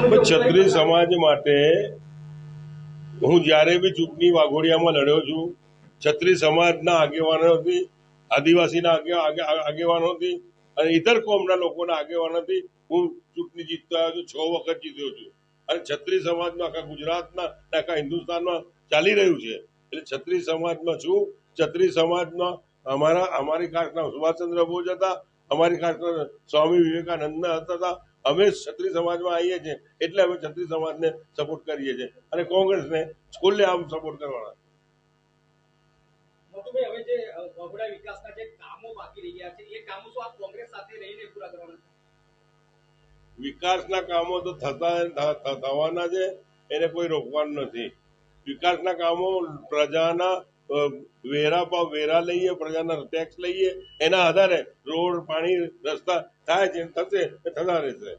ક્ષત્રિય સમાજ માટે હું જ્યારે બી ચૂંટણી વાઘોડિયામાં લડ્યો છું ક્ષત્રિય સમાજના આગેવાનોથી આદિવાસીના આગે- આગે- આગેવાનોથી અને ઇતર કોમના લોકોના આગેવાનોથી હું ચૂંટણી જીતતો છું છ વખત જીત્યો છું. અને ક્ષત્રિય સમાજમાં આખા ગુજરાતના આખા હિન્દુસ્તાનમાં ચાલી રહ્યું છે. એટલે ક્ષત્રિય સમાજમાં છું. ક્ષત્રિય સમાજમાં અમારા અમારી ખાસના સુભાષચંદ્ર બોઝ હતા અમારી ખાસના સ્વામી વિવેકાનંદના હતા અમે ક્ષત્રિય સમાજમાં આવીએ છીએ એટલે અમે ક્ષત્રિય સમાજને સપોર્ટ કરીએ છીએ. અને કોંગ્રેસને ખુલ્લે આમ સપોર્ટ કરવાના. વિકાસના કામો તો થતા થવાના છે એને કોઈ રોકવાનું નથી. વિકાસના કામો પ્રજાના વેરા પર વેરા લઈએ, પ્રજાના ટેક્સ લઈએ, એના આધારે રોડ, પાણી, રસ્તા થાય છે, થશે થતા રહેશે